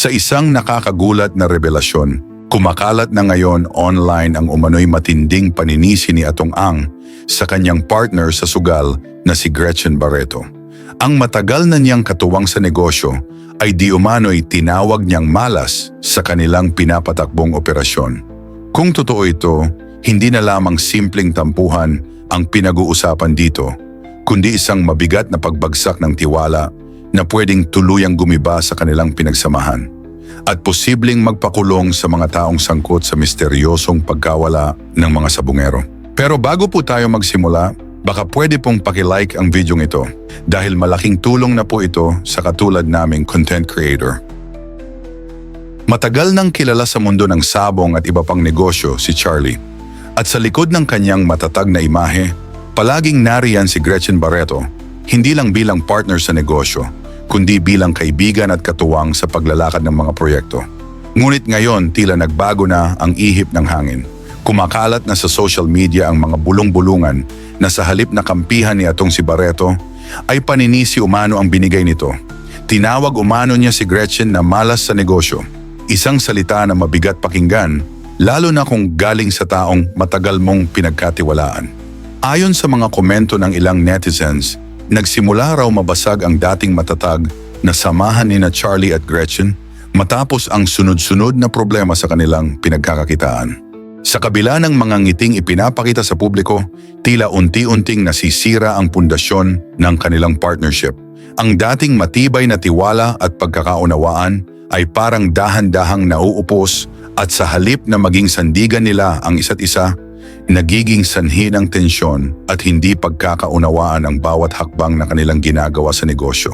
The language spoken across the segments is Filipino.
Sa isang nakakagulat na revelasyon, kumakalat na ngayon online ang umano'y matinding paninisi ni Atong Ang sa kanyang partner sa sugal na si Gretchen Barreto. Ang matagal na niyang katuwang sa negosyo ay di umano'y tinawag niyang malas sa kanilang pinapatakbong operasyon. Kung totoo ito, hindi na lamang simpleng tampuhan ang pinag-uusapan dito, kundi isang mabigat na pagbagsak ng tiwala na pwedeng tuluyang gumiba sa kanilang pinagsamahan at posibleng magpakulong sa mga taong sangkot sa misteryosong pagkawala ng mga sabungero. Pero bago po tayo magsimula, baka pwede pong pakilike ang videong ito dahil malaking tulong na po ito sa katulad naming content creator. Matagal nang kilala sa mundo ng sabong at iba pang negosyo si Charlie. At sa likod ng kanyang matatag na imahe, palaging nariyan si Gretchen Barreto, hindi lang bilang partner sa negosyo, kundi bilang kaibigan at katuwang sa paglalakad ng mga proyekto. Ngunit ngayon tila nagbago na ang ihip ng hangin. Kumakalat na sa social media ang mga bulong-bulungan na sa halip na kampihan ni atong si Barreto ay paninisi umano ang binigay nito. Tinawag umano niya si Gretchen na malas sa negosyo. Isang salita na mabigat pakinggan, lalo na kung galing sa taong matagal mong pinagkatiwalaan. Ayon sa mga komento ng ilang netizens, nagsimula raw mabasag ang dating matatag na samahan ni na Charlie at Gretchen matapos ang sunod-sunod na problema sa kanilang pinagkakakitaan. Sa kabila ng mga ngiting ipinapakita sa publiko, tila unti-unting nasisira ang pundasyon ng kanilang partnership. Ang dating matibay na tiwala at pagkakaunawaan ay parang dahan-dahang nauupos at sa halip na maging sandigan nila ang isa't isa, nagiging sanhi ng tensyon at hindi pagkakaunawaan ang bawat hakbang na kanilang ginagawa sa negosyo.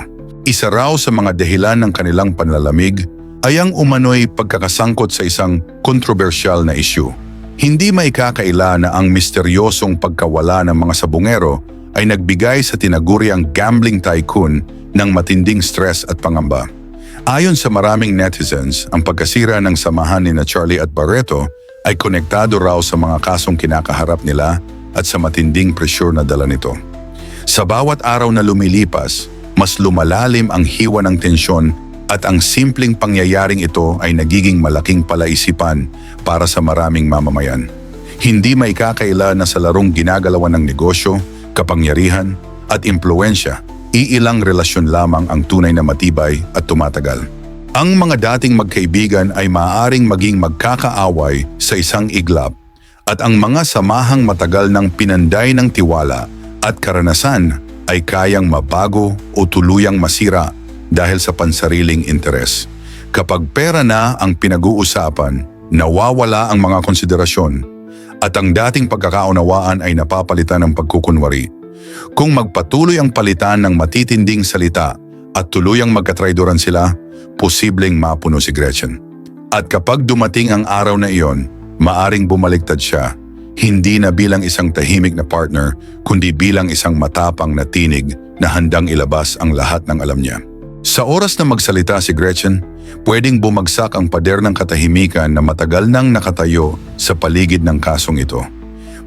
Isa raw sa mga dahilan ng kanilang panlalamig ay ang umano'y pagkakasangkot sa isang kontrobersyal na issue. Hindi maikakaila na ang misteryosong pagkawala ng mga sabungero ay nagbigay sa tinaguriang gambling tycoon ng matinding stress at pangamba. Ayon sa maraming netizens, ang pagkasira ng samahan ni na Charlie at Barreto ay konektado raw sa mga kasong kinakaharap nila at sa matinding presyur na dala nito. Sa bawat araw na lumilipas, mas lumalalim ang hiwa ng tensyon at ang simpleng pangyayaring ito ay nagiging malaking palaisipan para sa maraming mamamayan. Hindi may kakaila na sa larong ginagalawan ng negosyo, kapangyarihan at impluensya, iilang relasyon lamang ang tunay na matibay at tumatagal. Ang mga dating magkaibigan ay maaaring maging magkakaaway sa isang iglap at ang mga samahang matagal ng pinanday ng tiwala at karanasan ay kayang mabago o tuluyang masira dahil sa pansariling interes. Kapag pera na ang pinag-uusapan, nawawala ang mga konsiderasyon at ang dating pagkakaunawaan ay napapalitan ng pagkukunwari. Kung magpatuloy ang palitan ng matitinding salita at tuluyang magkatraidoran sila, posibleng mapuno si Gretchen. At kapag dumating ang araw na iyon, maaring bumaliktad siya, hindi na bilang isang tahimik na partner, kundi bilang isang matapang na tinig na handang ilabas ang lahat ng alam niya. Sa oras na magsalita si Gretchen, pwedeng bumagsak ang pader ng katahimikan na matagal nang nakatayo sa paligid ng kasong ito.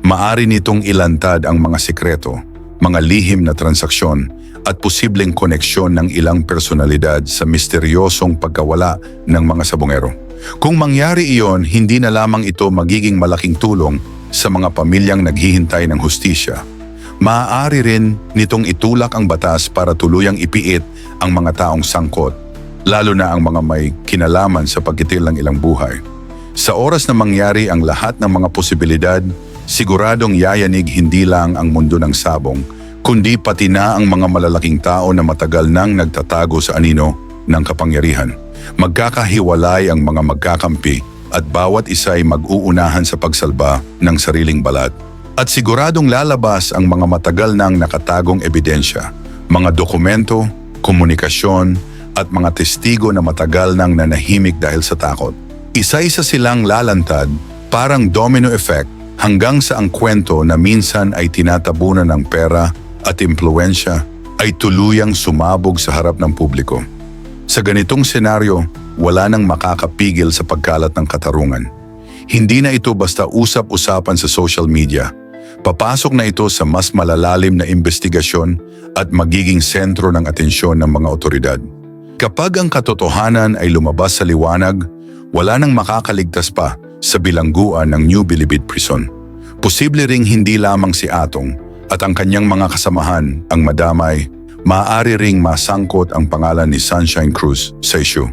Maari nitong ilantad ang mga sekreto, mga lihim na transaksyon at posibleng koneksyon ng ilang personalidad sa misteryosong pagkawala ng mga sabongero. Kung mangyari iyon, hindi na lamang ito magiging malaking tulong sa mga pamilyang naghihintay ng hustisya. Maaari rin nitong itulak ang batas para tuluyang ipiit ang mga taong sangkot, lalo na ang mga may kinalaman sa pagkitil ng ilang buhay. Sa oras na mangyari ang lahat ng mga posibilidad, siguradong yayanig hindi lang ang mundo ng sabong, kundi pati na ang mga malalaking tao na matagal nang nagtatago sa anino ng kapangyarihan. Magkakahiwalay ang mga magkakampi at bawat isa ay mag-uunahan sa pagsalba ng sariling balat. At siguradong lalabas ang mga matagal nang nakatagong ebidensya, mga dokumento, komunikasyon at mga testigo na matagal nang nanahimik dahil sa takot. Isa-isa silang lalantad, parang domino effect hanggang sa ang kwento na minsan ay tinatabunan ng pera at impluensya ay tuluyang sumabog sa harap ng publiko. Sa ganitong senaryo, wala nang makakapigil sa pagkalat ng katarungan. Hindi na ito basta usap-usapan sa social media. Papasok na ito sa mas malalalim na investigasyon at magiging sentro ng atensyon ng mga otoridad. Kapag ang katotohanan ay lumabas sa liwanag, wala nang makakaligtas pa sa bilangguan ng New Bilibid Prison. Posible ring hindi lamang si Atong at ang kanyang mga kasamahan ang madamay, maaari ring masangkot ang pangalan ni Sunshine Cruz sa issue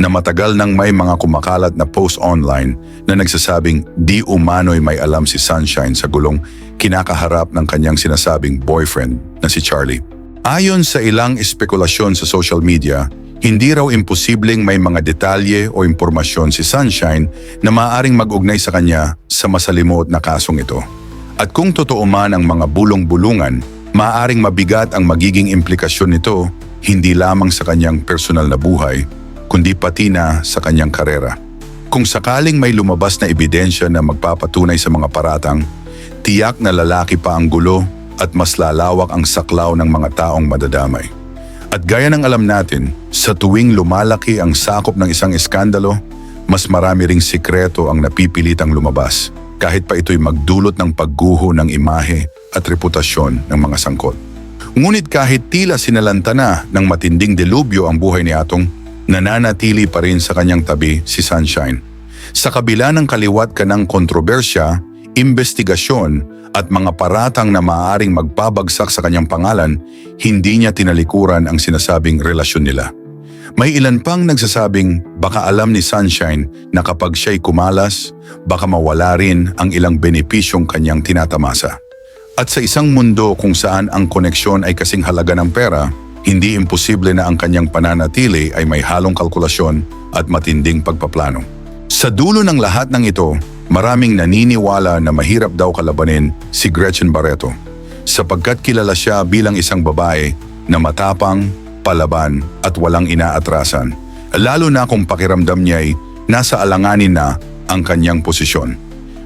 na matagal nang may mga kumakalat na post online na nagsasabing di umano'y may alam si Sunshine sa gulong kinakaharap ng kanyang sinasabing boyfriend na si Charlie. Ayon sa ilang espekulasyon sa social media, hindi raw imposibleng may mga detalye o impormasyon si Sunshine na maaaring mag-ugnay sa kanya sa masalimuot na kasong ito. At kung totoo man ang mga bulong-bulungan, maaaring mabigat ang magiging implikasyon nito hindi lamang sa kanyang personal na buhay, kundi pati na sa kanyang karera. Kung sakaling may lumabas na ebidensya na magpapatunay sa mga paratang, tiyak na lalaki pa ang gulo at mas lalawak ang saklaw ng mga taong madadamay. At gaya ng alam natin, sa tuwing lumalaki ang sakop ng isang eskandalo, mas marami ring sikreto ang napipilitang lumabas, kahit pa ito'y magdulot ng pagguho ng imahe at reputasyon ng mga sangkot. Ngunit kahit tila sinalanta na ng matinding delubyo ang buhay ni Atong, nananatili pa rin sa kanyang tabi si Sunshine. Sa kabila ng kaliwat ka ng kontrobersya, investigasyon at mga paratang na maaaring magpabagsak sa kanyang pangalan, hindi niya tinalikuran ang sinasabing relasyon nila. May ilan pang nagsasabing baka alam ni Sunshine na kapag siya'y kumalas, baka mawala rin ang ilang benepisyong kanyang tinatamasa. At sa isang mundo kung saan ang koneksyon ay kasing halaga ng pera, hindi imposible na ang kanyang pananatili ay may halong kalkulasyon at matinding pagpaplano. Sa dulo ng lahat ng ito, maraming naniniwala na mahirap daw kalabanin si Gretchen Barreto sapagkat kilala siya bilang isang babae na matapang, palaban at walang inaatrasan. Lalo na kung pakiramdam niya ay nasa alanganin na ang kanyang posisyon.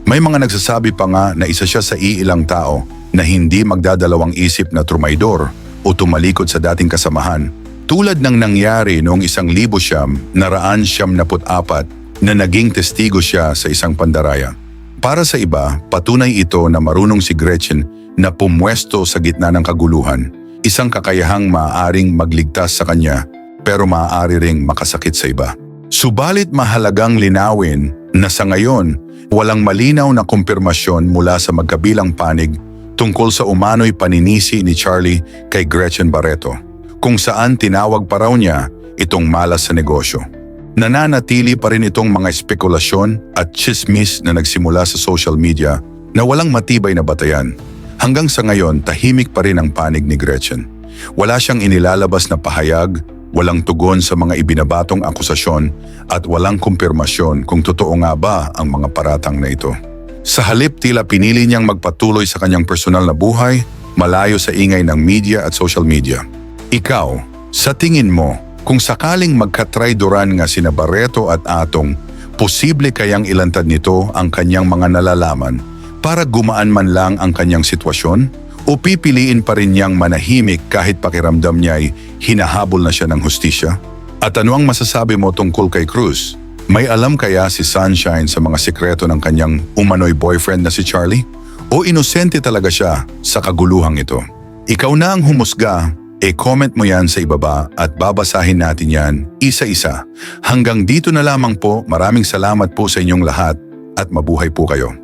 May mga nagsasabi pa nga na isa siya sa iilang tao na hindi magdadalawang isip na trumaydor o tumalikod sa dating kasamahan tulad ng nangyari noong isang libo siyam naraan siyam naput apat na naging testigo siya sa isang pandaraya. Para sa iba, patunay ito na marunong si Gretchen na pumwesto sa gitna ng kaguluhan, isang kakayahang maaaring magligtas sa kanya pero maaari ring makasakit sa iba. Subalit mahalagang linawin na sa ngayon, walang malinaw na kumpirmasyon mula sa magkabilang panig tungkol sa umano'y paninisi ni Charlie kay Gretchen Barreto, kung saan tinawag pa raw niya itong malas sa negosyo. Nananatili pa rin itong mga spekulasyon at chismis na nagsimula sa social media na walang matibay na batayan. Hanggang sa ngayon, tahimik pa rin ang panig ni Gretchen. Wala siyang inilalabas na pahayag, walang tugon sa mga ibinabatong akusasyon at walang kumpirmasyon kung totoo nga ba ang mga paratang na ito. Sa halip tila pinili niyang magpatuloy sa kanyang personal na buhay, malayo sa ingay ng media at social media. Ikaw, sa tingin mo, kung sakaling magkatraydoran nga sina Barreto at Atong, posible kayang ilantad nito ang kanyang mga nalalaman para gumaan man lang ang kanyang sitwasyon? O pipiliin pa rin niyang manahimik kahit pakiramdam niya ay hinahabol na siya ng hustisya? At ano ang masasabi mo tungkol kay Cruz? May alam kaya si Sunshine sa mga sikreto ng kanyang umano'y boyfriend na si Charlie? O inosente talaga siya sa kaguluhang ito? Ikaw na ang humusga E-comment mo yan sa ibaba at babasahin natin yan isa-isa. Hanggang dito na lamang po, maraming salamat po sa inyong lahat at mabuhay po kayo.